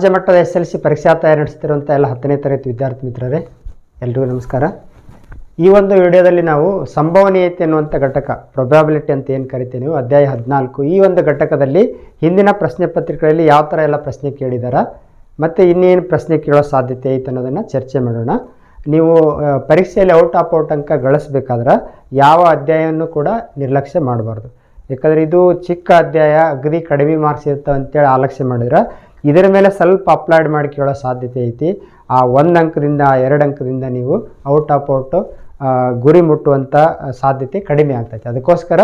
ರಾಜ್ಯ ಮಟ್ಟದ S L C ಪರೀಕ್ಷಾ ತಯಾರಿ ನಡೆಸ್ತಿರುವಂಥ ಎಲ್ಲ ಹತ್ತನೇ ತರಗತಿ ವಿದ್ಯಾರ್ಥಿ ಮಿತ್ರರೇ, ಎಲ್ರಿಗೂ ನಮಸ್ಕಾರ. ಈ ಒಂದು ವಿಡಿಯೋದಲ್ಲಿ ನಾವು ಸಂಭವನೀಯತೆ ಅನ್ನುವಂಥ ಘಟಕ ಪ್ರೊಬ್ಯಾಬಿಲಿಟಿ ಅಂತ ಏನು ಕರಿತೀವಿ ನೀವು, ಅಧ್ಯಾಯ ಹದಿನಾಲ್ಕು, ಈ ಒಂದು ಘಟಕದಲ್ಲಿ ಹಿಂದಿನ ಪ್ರಶ್ನೆ ಪತ್ರಿಕೆಗಳಲ್ಲಿ ಯಾವ ಥರ ಎಲ್ಲ ಪ್ರಶ್ನೆ ಕೇಳಿದಾರ, ಮತ್ತು ಇನ್ನೇನು ಪ್ರಶ್ನೆ ಕೇಳೋ ಸಾಧ್ಯತೆ ಐತೆ ಅನ್ನೋದನ್ನು ಚರ್ಚೆ ಮಾಡೋಣ. ನೀವು ಪರೀಕ್ಷೆಯಲ್ಲಿ ಔಟ್ ಆಫ್ ಔಟ್ ಅಂಕ ಗಳಿಸ್ಬೇಕಾದ್ರೆ ಯಾವ ಅಧ್ಯಾಯವನ್ನು ಕೂಡ ನಿರ್ಲಕ್ಷ್ಯ ಮಾಡಬಾರ್ದು. ಯಾಕಂದರೆ ಇದು ಚಿಕ್ಕ ಅಧ್ಯಾಯ, ಅಗದಿ ಕಡಿಮೆ ಮಾರ್ಕ್ಸ್ ಇರ್ತವೆ ಅಂತೇಳಿ ಆಲಕ್ಷ್ಯ ಮಾಡಿದ್ರೆ ಇದರ ಮೇಲೆ ಸ್ವಲ್ಪ ಅಪ್ಲೈಡ್ ಮಾಡಿ ಕೇಳೋ ಸಾಧ್ಯತೆ ಐತಿ. ಆ ಒಂದು ಅಂಕದಿಂದ ಎರಡು ಅಂಕದಿಂದ ನೀವು ಔಟ್ ಆಫ್ ಔಟು ಗುರಿ ಮುಟ್ಟುವಂಥ ಸಾಧ್ಯತೆ ಕಡಿಮೆ ಆಗ್ತೈತೆ. ಅದಕ್ಕೋಸ್ಕರ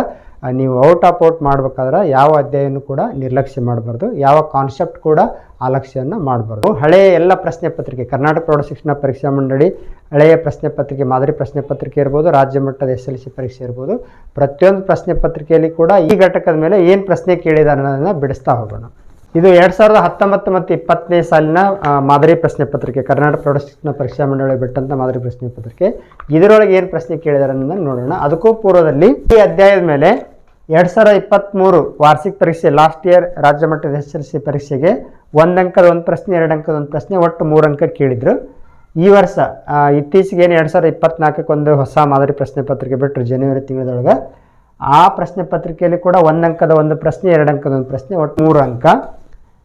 ನೀವು ಔಟ್ ಆಫ್ ಔಟ್ ಮಾಡಬೇಕಾದ್ರೆ ಯಾವ ಅಧ್ಯಾಯನೂ ಕೂಡ ನಿರ್ಲಕ್ಷ್ಯ ಮಾಡಬಾರ್ದು. ಯಾವ ಕಾನ್ಸೆಪ್ಟ್ ಕೂಡ ಆಲಕ್ಷ್ಯವನ್ನು ಮಾಡಬಾರ್ದು. ಹಳೆಯ ಎಲ್ಲ ಪ್ರಶ್ನೆ ಪತ್ರಿಕೆ, ಕರ್ನಾಟಕ ಪ್ರೌಢ ಶಿಕ್ಷಣ ಪರೀಕ್ಷಾ ಮಂಡಳಿ, ಹಳೆಯ ಪ್ರಶ್ನೆ ಪತ್ರಿಕೆ, ಮಾದರಿ ಪ್ರಶ್ನೆ ಪತ್ರಿಕೆ ಇರ್ಬೋದು, ರಾಜ್ಯ ಮಟ್ಟದ ಎಸ್ ಎಲ್ ಸಿ ಪರೀಕ್ಷೆ ಇರ್ಬೋದು, ಪ್ರತಿಯೊಂದು ಪ್ರಶ್ನೆ ಪತ್ರಿಕೆಯಲ್ಲಿ ಕೂಡ ಈ ಘಟಕದ ಮೇಲೆ ಏನು ಪ್ರಶ್ನೆ ಕೇಳಿದ ಅನ್ನೋದನ್ನು ಬಿಡಿಸ್ತಾ ಹೋಗೋಣ. ಇದು ಎರಡು ಸಾವಿರದ ಹತ್ತೊಂಬತ್ತು ಮತ್ತು ಇಪ್ಪತ್ತನೇ ಸಾಲಿನ ಮಾದರಿ ಪ್ರಶ್ನೆ ಪತ್ರಿಕೆ, ಕರ್ನಾಟಕ ಪ್ರೌಢಶಿಕ್ಷಣ ಪರೀಕ್ಷಾ ಮಂಡಳಿ ಬಿಟ್ಟಂಥ ಮಾದರಿ ಪ್ರಶ್ನೆ ಪತ್ರಿಕೆ. ಇದರೊಳಗೆ ಏನು ಪ್ರಶ್ನೆ ಕೇಳಿದಾರೆ ಅನ್ನೋದನ್ನು ನೋಡೋಣ. ಅದಕ್ಕೂ ಪೂರ್ವದಲ್ಲಿ ಈ ಅಧ್ಯಾಯದ ಮೇಲೆ ಎರಡು ಸಾವಿರದ ಇಪ್ಪತ್ತ್ಮೂರು ವಾರ್ಷಿಕ ಪರೀಕ್ಷೆ ಲಾಸ್ಟ್ ಇಯರ್ ರಾಜ್ಯ ಮಟ್ಟದ ಎಸ್ ಎಲ್ ಸಿ ಪರೀಕ್ಷೆಗೆ ಒಂದು ಅಂಕದ ಒಂದು ಪ್ರಶ್ನೆ, ಎರಡು ಅಂಕದ ಒಂದು ಪ್ರಶ್ನೆ, ಒಟ್ಟು ಮೂರು ಅಂಕ ಕೇಳಿದರು. ಈ ವರ್ಷ ಇತ್ತೀಚೆಗೆ ಏನು ಎರಡು ಸಾವಿರದ ಇಪ್ಪತ್ನಾಲ್ಕಕ್ಕೆ ಒಂದು ಹೊಸ ಮಾದರಿ ಪ್ರಶ್ನೆ ಪತ್ರಿಕೆ ಬಿಟ್ಟರು ಜನವರಿ ತಿಂಗಳದೊಳಗೆ. ಆ ಪ್ರಶ್ನೆ ಪತ್ರಿಕೆಯಲ್ಲಿ ಕೂಡ ಒಂದು ಅಂಕದ ಒಂದು ಪ್ರಶ್ನೆ, ಎರಡು ಅಂಕದ ಒಂದು ಪ್ರಶ್ನೆ, ಒಟ್ಟು ಮೂರು ಅಂಕ.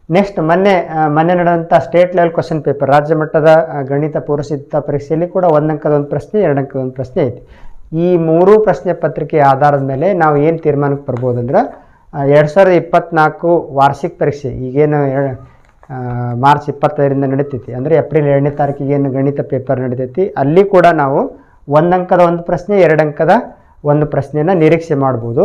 ನೆಕ್ಸ್ಟ್ ಮೊನ್ನೆ ಮೊನ್ನೆ ನಡೆದಂಥ ಸ್ಟೇಟ್ ಲೆವೆಲ್ ಕ್ವಶನ್ ಪೇಪರ್ ರಾಜ್ಯ ಮಟ್ಟದ ಗಣಿತ ಪೂರ್ವಸಿದ್ಧ ಪರೀಕ್ಷೆಯಲ್ಲಿ ಕೂಡ ಒಂದಂಕದ ಒಂದು ಪ್ರಶ್ನೆ ಎರಡು ಅಂಕದ ಒಂದು ಪ್ರಶ್ನೆ ಐತಿ. ಈ ಮೂರು ಪ್ರಶ್ನೆ ಪತ್ರಿಕೆ ಆಧಾರದ ಮೇಲೆ ನಾವು ಏನು ತೀರ್ಮಾನಕ್ಕೆ ಬರ್ಬೋದು ಅಂದ್ರೆ ಎರಡು ಸಾವಿರದ ಇಪ್ಪತ್ನಾಲ್ಕು ವಾರ್ಷಿಕ ಪರೀಕ್ಷೆ, ಈಗೇನು ಮಾರ್ಚ್ ಇಪ್ಪತ್ತೈದರಿಂದ ನಡೀತೈತಿ. ಅಂದರೆ ಏಪ್ರಿಲ್ ಎರಡನೇ ತಾರೀಕಿಗೆ ಏನು ಗಣಿತ ಪೇಪರ್ ನಡೀತೈತಿ. ಅಲ್ಲಿ ಕೂಡ ನಾವು ಒಂದು ಅಂಕದ ಒಂದು ಪ್ರಶ್ನೆ ಎರಡು ಅಂಕದ ಒಂದು ಪ್ರಶ್ನೆಯನ್ನು ನಿರೀಕ್ಷೆ ಮಾಡ್ಬೋದು.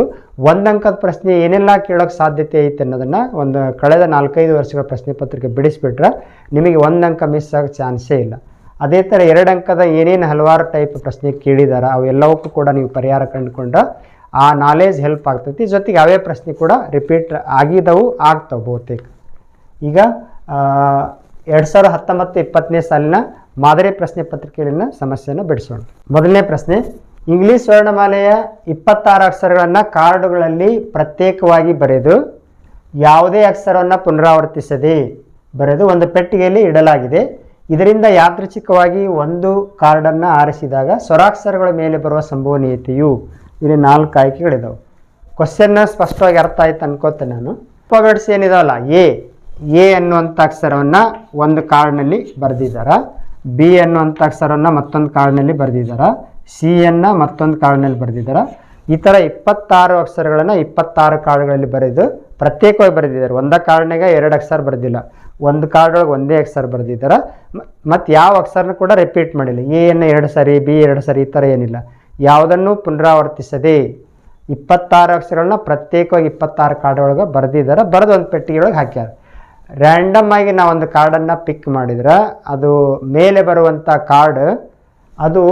ಒಂದು ಅಂಕದ ಪ್ರಶ್ನೆ ಏನೆಲ್ಲ ಕೇಳೋಕ್ಕೆ ಸಾಧ್ಯತೆ ಐತೆ ಅನ್ನೋದನ್ನು ಒಂದು ಕಳೆದ ನಾಲ್ಕೈದು ವರ್ಷಗಳ ಪ್ರಶ್ನೆ ಪತ್ರಿಕೆ ಬಿಡಿಸಿಬಿಟ್ರೆ ನಿಮಗೆ ಒಂದು ಅಂಕ ಮಿಸ್ ಆಗೋ ಚಾನ್ಸೇ ಇಲ್ಲ. ಅದೇ ಥರ ಎರಡು ಅಂಕದ ಏನೇನು ಹಲವಾರು ಟೈಪ್ ಪ್ರಶ್ನೆ ಕೇಳಿದಾರ, ಅವೆಲ್ಲವಕ್ಕೂ ಕೂಡ ನೀವು ಪರಿಹಾರ ಕಂಡುಕೊಂಡ್ರೆ ಆ ನಾಲೆಜ್ ಹೆಲ್ಪ್ ಆಗ್ತೈತಿ. ಜೊತೆಗೆ ಅವೇ ಪ್ರಶ್ನೆ ಕೂಡ ರಿಪೀಟ್ ಆಗಿದವು ಆಗ್ತಾವೆ ಬಹುತೇಕ. ಈಗ ಎರಡು ಸಾವಿರದ ಹತ್ತೊಂಬತ್ತು ಇಪ್ಪತ್ತನೇ ಸಾಲಿನ ಮಾದರಿ ಪ್ರಶ್ನೆ ಪತ್ರಿಕೆಯಲ್ಲಿನ ಸಮಸ್ಯೆಯನ್ನು ಬಿಡಿಸೋಣ. ಮೊದಲನೇ ಪ್ರಶ್ನೆ ಇಂಗ್ಲಿಷ್ ವರ್ಣಮಾಲೆಯ ಇಪ್ಪತ್ತಾರು ಅಕ್ಷರಗಳನ್ನು ಕಾರ್ಡುಗಳಲ್ಲಿ ಪ್ರತ್ಯೇಕವಾಗಿ ಬರೆದು ಯಾವುದೇ ಅಕ್ಷರವನ್ನು ಪುನರಾವರ್ತಿಸದೆ ಬರೆದು ಒಂದು ಪೆಟ್ಟಿಗೆಯಲ್ಲಿ ಇಡಲಾಗಿದೆ. ಇದರಿಂದ ಯಾದೃಚ್ಛಿಕವಾಗಿ ಒಂದು ಕಾರ್ಡನ್ನು ಆರಿಸಿದಾಗ ಸ್ವರಾಕ್ಷರಗಳ ಮೇಲೆ ಬರುವ ಸಂಭವನೀಯತೆಯು ಇಲ್ಲಿ ನಾಲ್ಕು ಆಯ್ಕೆಗಳಿದ್ದಾವೆ ಕ್ವಶನ್ನ ಸ್ಪಷ್ಟವಾಗಿ ಅರ್ಥ ಆಯ್ತು ಅನ್ಕೋತೇನೆ ನಾನು. ಉಪಗಡಿಸಿ ಏನಿದಾವಲ್ಲ, ಎ ಎ ಅನ್ನುವಂಥ ಅಕ್ಷರವನ್ನು ಒಂದು ಕಾರ್ಡ್ನಲ್ಲಿ ಬರೆದಿದ್ದಾರೆ ಬಿ ಅನ್ನುವಂಥ ಅಕ್ಷರವನ್ನು ಮತ್ತೊಂದು ಕಾರ್ಡ್ನಲ್ಲಿ ಬರೆದಿದ್ದಾರೆ ಸಿ ಎನ್ನ ಮತ್ತೊಂದು ಕಾಳಿನಲ್ಲಿ ಬರೆದಿದ್ದಾರೆ. ಈ ಥರ ಇಪ್ಪತ್ತಾರು ಅಕ್ಷರಗಳನ್ನು ಇಪ್ಪತ್ತಾರು ಕಾಳುಗಳಲ್ಲಿ ಬರೆದು ಪ್ರತ್ಯೇಕವಾಗಿ ಬರೆದಿದ್ದಾರೆ. ಒಂದ ಕಾರ್ಡ್ನಾಗ ಎರಡು ಅಕ್ಷರ ಬರೆದಿಲ್ಲ. ಒಂದು ಕಾರ್ಡ್ ಒಳಗೆ ಒಂದೇ ಅಕ್ಷರ ಬರೆದಿದ್ದಾರೆ. ಮತ್ತು ಯಾವ ಅಕ್ಷರನೂ ಕೂಡ ರಿಪೀಟ್ ಮಾಡಿಲ್ಲ. ಎ ಅನ್ನು ಎರಡು ಸರಿ ಬಿ ಎರಡು ಸರಿ, ಈ ಥರ ಏನಿಲ್ಲ. ಯಾವುದನ್ನು ಪುನರಾವರ್ತಿಸದೆ ಇಪ್ಪತ್ತಾರು ಅಕ್ಷರಗಳನ್ನ ಪ್ರತ್ಯೇಕವಾಗಿ ಇಪ್ಪತ್ತಾರು ಕಾರ್ಡೊಳಗೆ ಬರೆದಿದ್ದಾರೆ. ಬರೆದು ಒಂದು ಪೆಟ್ಟಿಗೆಯೊಳಗೆ ಹಾಕ್ಯಾರ. ರ್ಯಾಂಡಮ್ ಆಗಿ ನಾವು ಒಂದು ಕಾರ್ಡನ್ನು ಪಿಕ್ ಮಾಡಿದ್ರೆ, ಅದು ಮೇಲೆ ಬರುವಂಥ ಕಾರ್ಡ್ ಅದು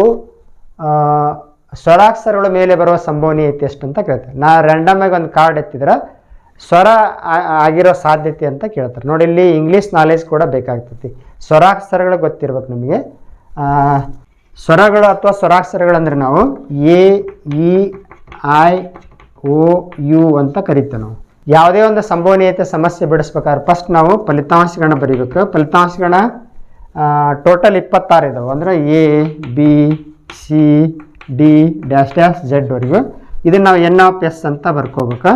ಸ್ವರಾಕ್ಷರಗಳ ಮೇಲೆ ಬರುವ ಸಂಭವನೀಯತೆ ಎಷ್ಟು ಅಂತ ಕೇಳ್ತಾರೆ. ನಾ ರ್ಯಾಂಡಮ್ ಆಗಿ ಒಂದು ಕಾರ್ಡ್ ಎತ್ತಿದ್ರೆ ಸ್ವರ ಆಗಿರೋ ಸಾಧ್ಯತೆ ಅಂತ ಕೇಳ್ತಾರೆ. ನೋಡಿ, ಇಲ್ಲಿ ಇಂಗ್ಲೀಷ್ ನಾಲೆಜ್ ಕೂಡ ಬೇಕಾಗ್ತೈತಿ. ಸ್ವರಾಕ್ಷರಗಳು ಗೊತ್ತಿರ್ಬೇಕು ನಮಗೆ. ಸ್ವರಗಳು ಅಥವಾ ಸ್ವರಾಕ್ಷರಗಳಂದ್ರೆ ನಾವು A, E, I, O, U ಅಂತ ಕರಿತೇವೆ ನಾವು. ಯಾವುದೇ ಒಂದು ಸಂಭವನೀಯತೆ ಸಮಸ್ಯೆ ಬಿಡಿಸ್ಬೇಕಾದ್ರೆ ಫಸ್ಟ್ ನಾವು ಫಲಿತಾಂಶಗಳನ್ನ ಬರೀಬೇಕು. ಫಲಿತಾಂಶಗಳನ್ನ ಟೋಟಲ್ ಇಪ್ಪತ್ತಾರು ಇದಾವೆ. ಅಂದರೆ A, B C D dash dash ಜೆಡ್ವರೆಗೂ ಇದನ್ನು ನಾವು ಎನ್ ಆಫ್ ಎಸ್ ಅಂತ ಬರ್ಕೋಬೇಕು.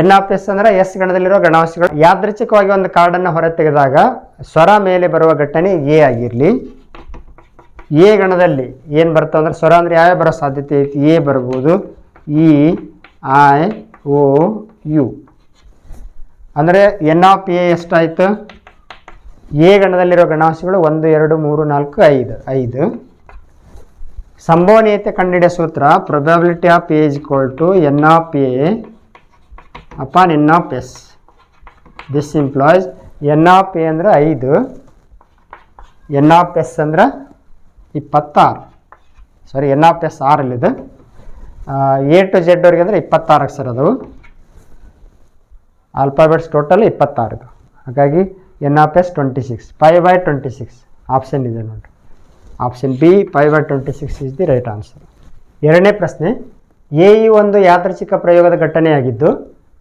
ಎನ್ ಆಫ್ ಎಸ್ ಅಂದರೆ ಎಸ್ ಗಣದಲ್ಲಿರೋ ಗಣಾಂಶಗಳು ಯಾದೃಚ್ಛಿಕವಾಗಿ ಒಂದು ಕಾರ್ಡನ್ನು ಹೊರ ತೆಗೆದಾಗ ಸ್ವರ ಮೇಲೆ ಬರುವ ಘಟನೆ ಎ ಆಗಿರಲಿ. ಎ ಗಣದಲ್ಲಿ ಏನು ಬರ್ತವೆ ಅಂದ್ರೆ ಸ್ವರ ಅಂದರೆ ಯಾವ್ಯಾವ ಬರೋ ಸಾಧ್ಯತೆ ಐತಿ? ಎ ಬರ್ಬೋದು. ಇ ಐ ಓ ಯು ಅಂದರೆ ಎನ್ ಆಫ್ ಎ ಎಷ್ಟಾಯಿತು? ಎ ಗಣದಲ್ಲಿರೋ ಗಣಾಂಶಗಳು ಒಂದು, ಎರಡು, ಮೂರು, ನಾಲ್ಕು, ಐದು. ಐದು. ಸಂಭವನೀಯತೆ ಕಂಡುಹಿಡಿಯೋ ಸೂತ್ರ probability of A is to n of A upon n of S this implies n of A ಅಂದರೆ ಐದು ಎನ್ ಆಫ್ ಎಸ್ ಅಂದ್ರೆ ಇಪ್ಪತ್ತಾರು. ಸಾರಿ ಎನ್ ಆಫ್ ಎಸ್ ಆರಲ್ಲಿದೆ ಎ ಟು ಜೆಡ್ವರೆಗೆ ಅಂದರೆ ಇಪ್ಪತ್ತಾರಕ್ಕೆ ಸರ್ ಅದು. ಆಲ್ಫಾಬೆಟ್ಸ್ ಟೋಟಲ್ ಇಪ್ಪತ್ತಾರದು ಹಾಗಾಗಿ n of S twenty six five by twenty six option ಇದೆ ನೋಡಿರಿ. Option B five by twenty six is the right answer ಎರಡನೇ ಪ್ರಶ್ನೆ ಎ ಇ ಒಂದು ಯಾದೃಚ್ಛಿಕ ಪ್ರಯೋಗದ ಘಟನೆಯಾಗಿದ್ದು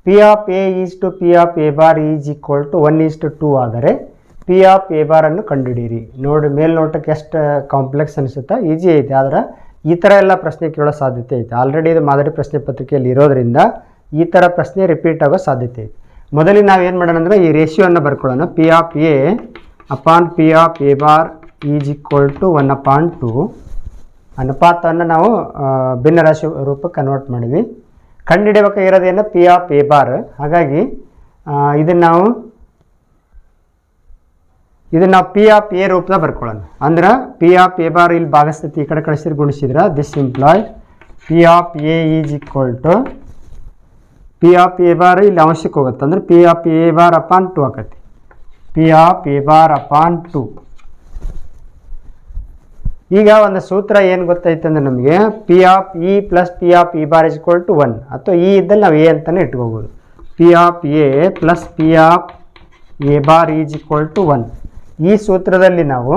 P of A is to P of A bar is equal to one is to two ಆದರೆ P of A ಬಾರನ್ನು ಕಂಡುಹಿಡಿಯಿರಿ. ನೋಡಿ, ಮೇಲ್ನೋಟಕ್ಕೆ ಎಷ್ಟು ಕಾಂಪ್ಲೆಕ್ಸ್ ಅನಿಸುತ್ತಾ? ಈಜಿ ಐತೆ, ಆದರೆ ಈ ಥರ ಎಲ್ಲ ಪ್ರಶ್ನೆ ಕೇಳೋ ಸಾಧ್ಯತೆ ಐತೆ. ಆಲ್ರೆಡಿ ಇದು ಮಾದರಿ ಪ್ರಶ್ನೆ ಪತ್ರಿಕೆಯಲ್ಲಿ ಇರೋದರಿಂದ ಈ ಥರ ಪ್ರಶ್ನೆ ರಿಪೀಟ್ ಆಗೋ ಸಾಧ್ಯತೆ ಐತೆ. ಮೊದಲಿಗೆ ನಾವು ಏನು ಮಾಡೋಣ ಅಂದರೆ ಈ ರೇಷಿಯೋನ ಬರ್ಕೊಳ್ಳೋಣ. P of A upon P of A bar is equal to one upon two ಅನುಪಾತವನ್ನು ನಾವು ಭಿನ್ನರಾಶಿ ರೂಪಕ್ಕೆ ಕನ್ವರ್ಟ್ ಮಾಡಿದ್ವಿ. ಕಂಡುಹಿಡಿಯಬೇಕಾಗಿರೋದೇನು ಪಿ ಆಫ್ ಎ ಬಾರ್ ಹಾಗಾಗಿ ಇದನ್ನು ನಾವು ಇದನ್ನು ನಾವು ಪಿ ಆಫ್ ಎ ರೂಪದಾಗ ಬರ್ಕೊಳ್ಳೋಣ. ಅಂದ್ರೆ ಪಿ ಆಫ್ ಎ ಬಾರ್ ಇಲ್ಲಿ ಭಾಗಸ್ಥಿತಿ ಈ ಕಡೆ ಕಳಿಸಿದ್ರೆ ಗುಣಿಸಿದ್ರೆ. This imply P of A is equal to P of A bar ಇಲ್ಲಿ ಅವಶ್ಯಕ ಹೋಗುತ್ತೆ. ಅಂದ್ರೆ P of A bar upon two ಆಕತಿ. P of A bar upon two ಈಗ ಒಂದು ಸೂತ್ರ ಏನು ಗೊತ್ತೈತೆ ಅಂದ್ರೆ ನಮಗೆ P of E plus P of E bar is equal to one ಅಥವಾ ಇ ಇದ್ದಲ್ಲಿ ನಾವು ಎ ಅಂತಲೇ ಇಟ್ಕೋಬೋದು. P of A plus P of A bar is equal to one ಈ ಸೂತ್ರದಲ್ಲಿ ನಾವು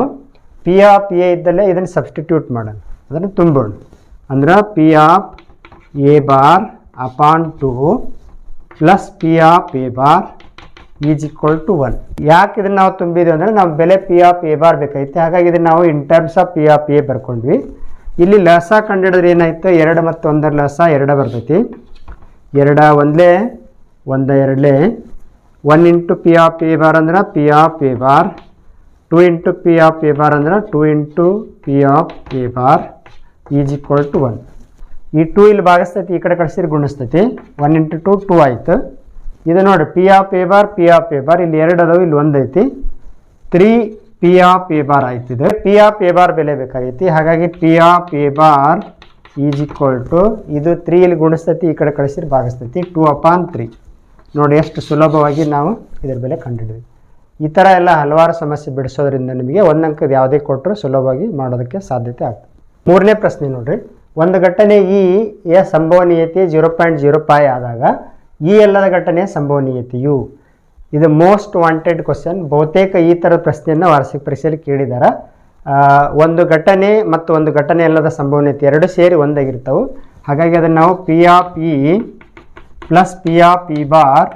ಪಿ ಆಫ್ ಎ ಇದ್ದಲ್ಲೇ ಇದನ್ನು ಸಬ್ಸ್ಟಿಟ್ಯೂಟ್ ಮಾಡೋಣ. ಅದನ್ನು ತುಂಬೋಣ. ಅಂದ್ರೆ P of A bar upon two plus P of A bar is equal to one. ಯಾಕೆ ಇದನ್ನು ನಾವು ತುಂಬಿದ್ವಿ ಅಂದರೆ ನಾವು ಬೆಲೆ ಪಿ ಆಫ್ ಎ ಬಾರ್ ಬೇಕೈತೆ ಹಾಗಾಗಿ ಇದನ್ನು ನಾವು in terms of P of A ಬರ್ಕೊಂಡ್ವಿ. ಇಲ್ಲಿ ಲಸ ಕಂಡಿಡಿದ್ರೆ ಏನಾಯ್ತು? ಎರಡು ಮತ್ತು ಒಂದರ ಲಸ ಎರಡು ಬರ್ತೈತಿ. ಎರಡ ಒಂದಲೇ, ಒಂದ ಎರಡಲೇ. One into P of A bar ಅಂದ್ರೆ P of A bar. Two into P of A bar ಅಂದ್ರೆ two into P of A bar. Is equal to one. ಈ ಟೂ ಇಲ್ಲಿ ಭಾಗಿಸ್ತೈತಿ, ಈ ಕಡೆ ಕಳಿಸಿದ್ರೆ ಗುಣಿಸ್ತೈತಿ. ಒನ್ ಇಂಟು ಟು ಟೂ ಆಯಿತು. ಇದು ನೋಡಿ P of A bar P of A bar ಇಲ್ಲಿ ಎರಡು ಅದಾವೆ, ಇಲ್ಲಿ ಒಂದು ಐತಿ. Three P of A bar ಆಯ್ತಿದೆ. P of A bar ಬೆಲೆ ಬೇಕಾಗೈತಿ. ಹಾಗಾಗಿ P of A bar is equal to ಇದು ತ್ರೀ ಇಲ್ಲಿ ಗುಣಿಸ್ತೈತಿ, ಈ ಕಡೆ ಕಳಿಸಿದ್ರೆ ಭಾಗಿಸ್ತೈತಿ. ಟೂ ಅಪಾನ್ ತ್ರೀ ನೋಡಿ, ಎಷ್ಟು ಸುಲಭವಾಗಿ ನಾವು ಇದರ ಬೆಲೆ ಕಂಡುಹಿಡಿದ್ವಿ ಈ ಥರ ಎಲ್ಲ ಹಲವಾರು ಸಮಸ್ಯೆ ಬಿಡಿಸೋದ್ರಿಂದ ನಿಮಗೆ ಒಂದು ಅಂಕದ ಯಾವುದೇ ಕೊಟ್ಟರು ಸುಲಭವಾಗಿ ಮಾಡೋದಕ್ಕೆ ಸಾಧ್ಯತೆ ಆಗ್ತದೆ. ಮೂರನೇ ಪ್ರಶ್ನೆ ನೋಡಿರಿ. ಒಂದು ಘಟನೆ ಈ ಯ ಸಂಭವನೀಯತೆ ಜೀರೋ ಪಾಯಿಂಟ್ ಜೀರೋ ಫೈ ಆದಾಗ ಈ ಎಲ್ಲದ ಘಟನೆಯ ಸಂಭವನೀಯತೆಯು. ಇದು ಮೋಸ್ಟ್ ವಾಂಟೆಡ್ ಕ್ವಶನ್ ಬಹುತೇಕ ಈ ಥರದ ಪ್ರಶ್ನೆಯನ್ನು ವಾರ್ಷಿಕ ಪರೀಕ್ಷೆಯಲ್ಲಿ ಕೇಳಿದ್ದಾರೆ ಒಂದು ಘಟನೆ ಮತ್ತು ಒಂದು ಘಟನೆ ಅಲ್ಲದ ಸಂಭವನೀಯತೆ ಎರಡು ಸೇರಿ ಒಂದಾಗಿರ್ತವೆ. ಹಾಗಾಗಿ ಅದನ್ನು ನಾವು P of E plus P of E bar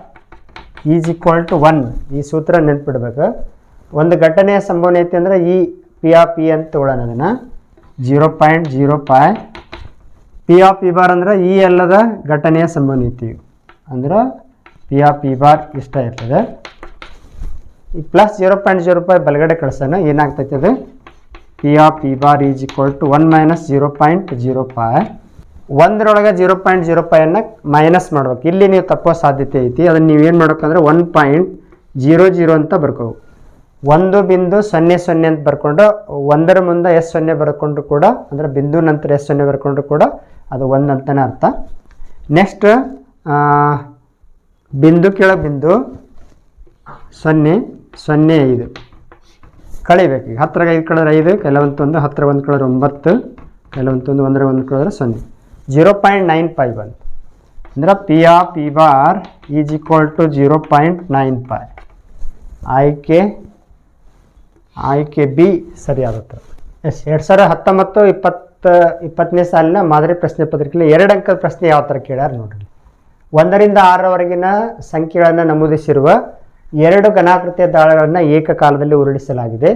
is equal to one ಈ ಸೂತ್ರ ನೆನ್ಪಿಡ್ಬೇಕು. ಒಂದು ಘಟನೆಯ ಸಂಭವನೀಯತೆ ಅಂದರೆ ಈ ಪಿ ಆಫ್ ಇ ಅಂತ ತಗೊಳ್ಳೋಣ ಅದನ್ನು. Zero point zero five P of E bar ಅಂದ್ರೆ ಈ ಎಲ್ಲದ ಘಟನೆಯ ಸಂಭವನೀಯತೆಯು. ಅಂದ್ರೆ ಪಿ ಆಫ್ ಪಿ ಬಾರ್ ಇಷ್ಟ ಇರ್ತದೆ ಈ plus zero point zero five ಬಲಗಡೆ ಕಳ್ಸೋಣ, ಏನಾಗ್ತೈತೆ ಅದು? P of P bar is equal to one minus zero point zero five ಒಂದರೊಳಗೆ zero point zero ಫೈಯನ್ನು ಮೈನಸ್ ಮಾಡ್ಬೇಕು. ಇಲ್ಲಿ ನೀವು ತಪ್ಪೋ ಸಾಧ್ಯತೆ ಐತಿ. ಅದನ್ನು ನೀವೇನು ಮಾಡ್ಬೇಕಂದ್ರೆ ಒನ್ ಪಾಯಿಂಟ್ ಜೀರೋ ಜೀರೋ ಅಂತ ಬರ್ಕೋ ಒಂದು ಬಿಂದು ಸೊನ್ನೆ ಸೊನ್ನೆ ಅಂತ ಬರ್ಕೊಂಡು, ಒಂದರ ಮುಂದೆ ಎಸ್ ಸೊನ್ನೆ ಬರ್ಕೊಂಡ್ರು ಕೂಡ, ಅಂದರೆ ಬಿಂದು ನಂತರ ಎಸ್ ಸೊನ್ನೆ ಬರ್ಕೊಂಡ್ರು ಕೂಡ, ಅದು ಒಂದು ಅಂತಲೇ ಅರ್ಥ. ನೆಕ್ಸ್ಟ್ ಬಿಂದು ಕೆಳ ಬಿಂದು ಸೊನ್ನೆ ಸೊನ್ನೆ ಐದು. ಕಳಿಬೇಕು ಈಗ. ಹತ್ತಿರ ಐದು ಕಳೆದ್ರೆ ಐದು, ಕೆಲವಂತೊಂದು ಹತ್ತಿರ ಒಂದು ಕಳೆದ್ರೆ ಒಂಬತ್ತು ಕೆಲವೊಂದು ಒಂದರ ಒಂದು ಕಳೆದ್ರೆ ಸೊನ್ನೆ. ಜೀರೋ ಪಾಯಿಂಟ್ ನೈನ್ ಫೈವ್ ಬಂತು ಅಂದ್ರೆ P of P bar is equal to zero point nine five. ಆಯ್ಕೆ ಆಯ್ಕೆ ಬಿ ಸರಿಯಾದ ಉತ್ತರ ಎಸ್, ಎರಡು ಸಾವಿರ ಹತ್ತೊಂಬತ್ತು ಇಪ್ಪತ್ತು, ಇಪ್ಪತ್ತನೇ ಸಾಲಿನ ಮಾದರಿ ಪ್ರಶ್ನೆ ಪತ್ರಿಕೆಯಲ್ಲಿ ಎರಡು ಅಂಕದ ಪ್ರಶ್ನೆ ಯಾವ ಥರ ಕೇಳ್ಯಾರ ನೋಡ್ರಿ. ಒಂದರಿಂದ ಆರರವರೆಗಿನ ಸಂಖ್ಯೆಗಳನ್ನು ನಮೂದಿಸಿರುವ ಎರಡು ಘನಾಕೃತಿಯ ದಾಳಗಳನ್ನು ಏಕಕಾಲದಲ್ಲಿ ಉರುಳಿಸಲಾಗಿದೆ.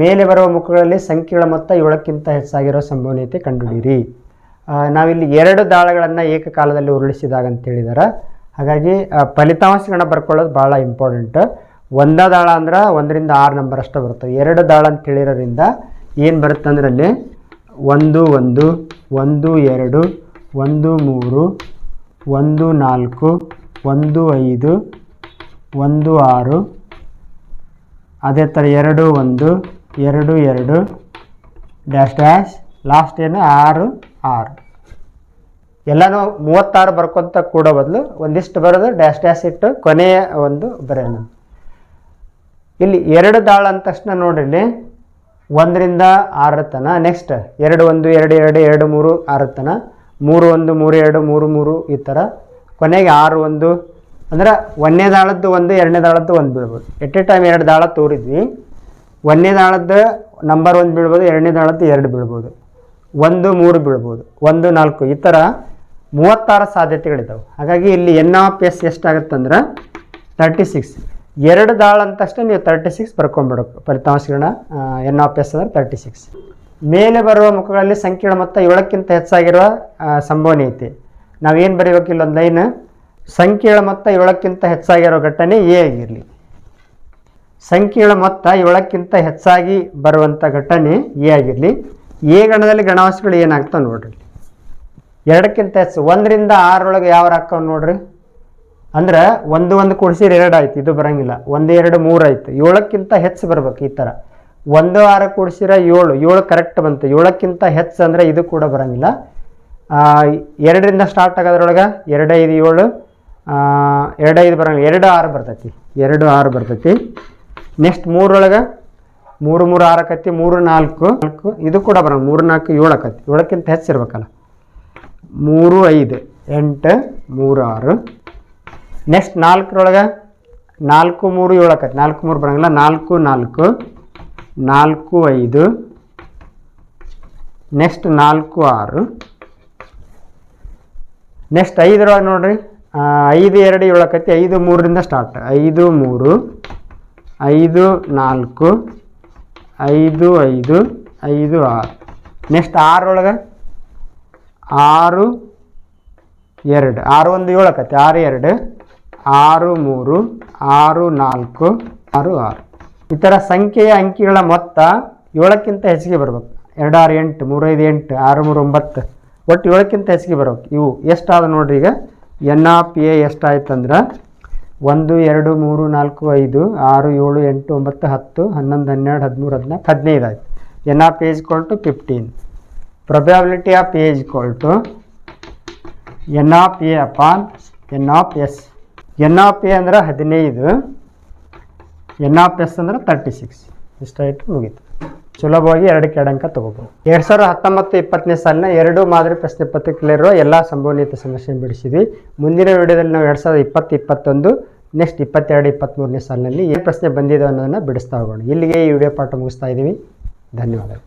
ಮೇಲೆ ಬರುವ ಮುಖಗಳಲ್ಲಿ ಸಂಖ್ಯೆಗಳ ಮೊತ್ತ ಏಳಕ್ಕಿಂತ ಹೆಚ್ಚಾಗಿರೋ ಸಂಭವನೀಯತೆ ಕಂಡುಹಿಡಿಯಿರಿ. ನಾವಿಲ್ಲಿ ಎರಡು ದಾಳಗಳನ್ನು ಏಕಕಾಲದಲ್ಲಿ ಉರುಳಿಸಿದಾಗ ಅಂತ ಹೇಳಿದಾರೆ. ಹಾಗಾಗಿ ಫಲಿತಾಂಶಗಳನ್ನ ಬರ್ಕೊಳ್ಳೋದು ಭಾಳ ಇಂಪಾರ್ಟೆಂಟ್ ಒಂದ ದಾಳ ಅಂದ್ರೆ ಒಂದರಿಂದ ಆರು ನಂಬರ್ ಅಷ್ಟೇ ಬರುತ್ತೆ. ಎರಡು ದಾಳ ಅಂತ ಹೇಳಿರೋದ್ರಿಂದ ಏನು ಬರುತ್ತೆ ಅಂದ್ರೆ ಅಲ್ಲಿ ಒಂದು ಒಂದು ಒಂದು, ಎರಡು, ಒಂದು, ಮೂರು ಒಂದು ನಾಲ್ಕು, ಒಂದು ಐದು, ಒಂದು ಆರು, ಅದೇ ಥರ ಎರಡು ಒಂದು, ಎರಡು ಎರಡು, ಡ್ಯಾಶ್ ಡ್ಯಾಶ್, ಲಾಸ್ಟ್ ಏನು ಆರು ಆರು. ಎಲ್ಲನೂ ಮೂವತ್ತಾರು ಬರ್ಕೊಂತ ಕೂಡ ಬದಲು ಒಂದಿಷ್ಟು ಬರೋದು ಡ್ಯಾಶ್ ಡ್ಯಾಶ್ ಇಟ್ಟು ಕೊನೆಯ ಒಂದು ಬರೆಯೋಣ. ಇಲ್ಲಿ ಎರಡು ದಾಳ ಅಂದ ತಕ್ಷಣ ನೋಡ್ರಿ ಒಂದರಿಂದ ಆರರ ತನ ನೆಕ್ಸ್ಟ್ ಎರಡು ಒಂದು, ಎರಡು ಎರಡು ಎರಡು ಮೂರು ಆರರ ತನ ಮೂರು ಒಂದು, ಮೂರು ಎರಡು, ಮೂರು ಮೂರು ಈ ಥರ. ಕೊನೆಗೆ ಆರು ಒಂದು. ಅಂದ್ರೆ ಒಂದನೇ ದಾಳದ್ದು ಒಂದು, ಎರಡನೇ ದಾಳದ್ದು ಒಂದು ಬೀಳ್ಬೋದು. ಎಟ್ ಎ ಟೈಮ್ ಎರಡು ದಾಳ ತೋರಿದ್ವಿ. ಒಂದನೇ ದಾಳದ್ದು ನಂಬರ್ ಒಂದು ಬೀಳ್ಬೋದು, ಎರಡನೇ ದಾಳದ್ದು ಎರಡು ಬೀಳ್ಬೋದು. ಒಂದು, ಮೂರು ಬೀಳ್ಬೋದು. ಒಂದು, ನಾಲ್ಕು ಈ ಥರ ಮೂವತ್ತಾರು ಸಾಧ್ಯತೆಗಳಿದ್ದಾವೆ ಹಾಗಾಗಿ ಇಲ್ಲಿ ಎನ್ ಆಫ್ ಎಸ್ ಎಷ್ಟಾಗುತ್ತೆ ಅಂದ್ರೆ ತರ್ಟಿ ಸಿಕ್ಸ್ ಎರಡು ದಾಳ ಅಂತಷ್ಟೇ ನೀವು ತರ್ಟಿ ಸಿಕ್ಸ್ ಬರ್ಕೊಂಬಿಡಬೇಕು ಫಲಿತಾಂಶಗಳನ್ನ ಎನ್ ಆಫ್ ಎಸ್ ಅಂದರೆ ತರ್ಟಿ ಸಿಕ್ಸ್ ಮೇಲೆ ಬರುವ ಮುಖಗಳಲ್ಲಿ ಸಂಕೀರ್ಣ ಮೊತ್ತ ಏಳಕ್ಕಿಂತ ಹೆಚ್ಚಾಗಿರುವ ಸಂಭವನೀಯತೆ. ನಾವೇನು ಬರೀಬೇಕು ಇಲ್ಲೊಂದು ಲೈನ್? ಸಂಕೀರ್ಣ ಮೊತ್ತ ಏಳಕ್ಕಿಂತ ಹೆಚ್ಚಾಗಿರೋ ಘಟನೆ ಎ ಆಗಿರಲಿ. ಸಂಕೀರ್ಣ ಮೊತ್ತ ಏಳಕ್ಕಿಂತ ಹೆಚ್ಚಾಗಿ ಬರುವಂಥ ಘಟನೆ ಎ ಆಗಿರಲಿ. ಎ ಗಣದಲ್ಲಿ ಗಣಾಂಶಗಳು ಏನಾಗ್ತಾವೆ ನೋಡ್ರಿ. ಎರಡಕ್ಕಿಂತ ಹೆಚ್ಚು, ಒಂದರಿಂದ ಆರೊಳಗೆ ಯಾವ ಹಾಕ್ತಾವೆ ನೋಡ್ರಿ. ಅಂದ್ರೆ ಒಂದು ಒಂದು ಕೂಡಿಸಿ ಎರಡು ಆಯ್ತು, ಇದು ಬರಂಗಿಲ್ಲ. ಒಂದು, ಎರಡು, ಮೂರು ಆಯ್ತು. ಏಳಕ್ಕಿಂತ ಹೆಚ್ಚು ಬರ್ಬೇಕು ಈ ಥರ ಒಂದು ಆರು ಕೂಡಿಸಿರ ಏಳು ಏಳು ಕರೆಕ್ಟ್ ಬಂತು. ಏಳಕ್ಕಿಂತ ಹೆಚ್ಚು ಅಂದರೆ ಇದು ಕೂಡ ಬರೋಂಗಿಲ್ಲ. ಎರಡರಿಂದ ಸ್ಟಾರ್ಟ್ ಆಗೋದ್ರೊಳಗೆ ಎರಡೈದು ಏಳು ಎರಡೈದು ಬರಂಗಿಲ್ಲ. ಎರಡು, ಆರು ಬರ್ತೈತಿ. ಎರಡು, ಆರು ಬರ್ತೈತಿ. ನೆಕ್ಸ್ಟ್ ಮೂರೊಳಗೆ ಮೂರು ಮೂರು, ಆರು ಆಕತಿ, ಮೂರು, ನಾಲ್ಕು ನಾಲ್ಕು, ಇದು ಕೂಡ ಬರೋಂಗ ಮೂರು, ನಾಲ್ಕು, ಏಳು ಆಕತಿ. ಏಳಕ್ಕಿಂತ ಹೆಚ್ಚು ಇರ್ಬೇಕಲ್ಲ. ಮೂರು, ಐದು, ಎಂಟು, ಮೂರು, ಆರು. ನೆಕ್ಸ್ಟ್ ನಾಲ್ಕರೊಳಗೆ ನಾಲ್ಕು, ಮೂರು, ಏಳು ಆಕತಿ. ನಾಲ್ಕು, ಮೂರು ಬರೋಂಗಿಲ್ಲ. ನಾಲ್ಕು ನಾಲ್ಕು. ನಾಲ್ಕು ಐದು ನೆಕ್ಸ್ಟ್ ನಾಲ್ಕು ಆರು. ನೆಕ್ಸ್ಟ್ ಐದರೊಳಗೆ ನೋಡಿರಿ ಐದು ಎರಡು ಏಳು ಆಕತಿ ಐದು ಮೂರರಿಂದ ಸ್ಟಾರ್ಟ್ ಐದು ಮೂರು, ಐದು ನಾಲ್ಕು, ಐದು ಐದು ಐದು ಆರು. ನೆಕ್ಸ್ಟ್ ಆರೊಳಗೆ ಆರು ಎರಡು. ಆರು ಒಂದು ಏಳು ಆಕತಿ ಆರು ಎರಡು, ಆರು ಮೂರು, ಆರು ನಾಲ್ಕು, ಆರು ಆರು. ಥರ ಸಂಖ್ಯೆಯ ಅಂಕಿಗಳ ಮೊತ್ತ ಏಳಕ್ಕಿಂತ ಹೆಚ್ಚಿಗೆ ಬರಬೇಕು. ಎರಡು ಆರು ಎಂಟು ಮೂರೈದು ಎಂಟು, ಆರು ಮೂರು ಒಂಬತ್ತು. ಒಟ್ಟು ಏಳಕ್ಕಿಂತ ಹೆಚ್ಚಿಗೆ ಬರಬೇಕು. ಇವು ಎಷ್ಟಾದ ನೋಡ್ರಿ ಈಗ? ಎನ್ ಆಫ್ ಎ ಎಷ್ಟಾಯ್ತು ಅಂದ್ರೆ ಒಂದು, ಎರಡು, ಮೂರು, ನಾಲ್ಕು, ಐದು, ಆರು, ಏಳು, ಎಂಟು, ಒಂಬತ್ತು, ಹತ್ತು, ಹನ್ನೊಂದು, ಹನ್ನೆರಡು, ಹದಿಮೂರು, ಹದಿನಾಲ್ಕು, ಹದಿನೈದು ಆಯ್ತು. N of A equal to fifteen probability of A equal to n of A upon n of S n of A ಅಂದ್ರೆ ಹದಿನೈದು. ಎನ್ ಆಫ್ ಎಸ್ ಅಂದ್ರೆ ತರ್ಟಿ ಸಿಕ್ಸ್ ಇಷ್ಟಾಯ್ತು ಮುಗೀತು. ಸುಲಭವಾಗಿ ಎರಡು ಅಂಕ ತಗೋಬೋದು. ಎರಡು ಸಾವಿರದ ಹತ್ತೊಂಬತ್ತು ಇಪ್ಪತ್ತನೇ ಸಾಲಿನ ಎರಡು ಮಾದರಿ ಪ್ರಶ್ನೆ ಪತ್ರಿಕೆಯಲ್ಲಿರುವ ಎಲ್ಲ ಸಂಭವನೀಯತೆ ಸಮಸ್ಯೆ ಬಿಡಿಸಿದ್ವಿ. ಮುಂದಿನ ವಿಡಿಯೋದಲ್ಲಿ ನಾವು ಎರಡು ಸಾವಿರದ ಇಪ್ಪತ್ತು, ಇಪ್ಪತ್ತೊಂದು ನೆಕ್ಸ್ಟ್ ಇಪ್ಪತ್ತೆರಡು ಇಪ್ಪತ್ತ್ಮೂರನೇ ಸಾಲಿನಲ್ಲಿ ಏನು ಪ್ರಶ್ನೆ ಬಂದಿದೆ ಅನ್ನೋದನ್ನು ಬಿಡಿಸ್ತಾ ಹೋಗೋಣ. ಇಲ್ಲಿಗೆ ಈ ವಿಡಿಯೋ ಪಾಠ ಮುಗಿಸ್ತಾ ಇದ್ದೀವಿ. ಧನ್ಯವಾದಗಳು.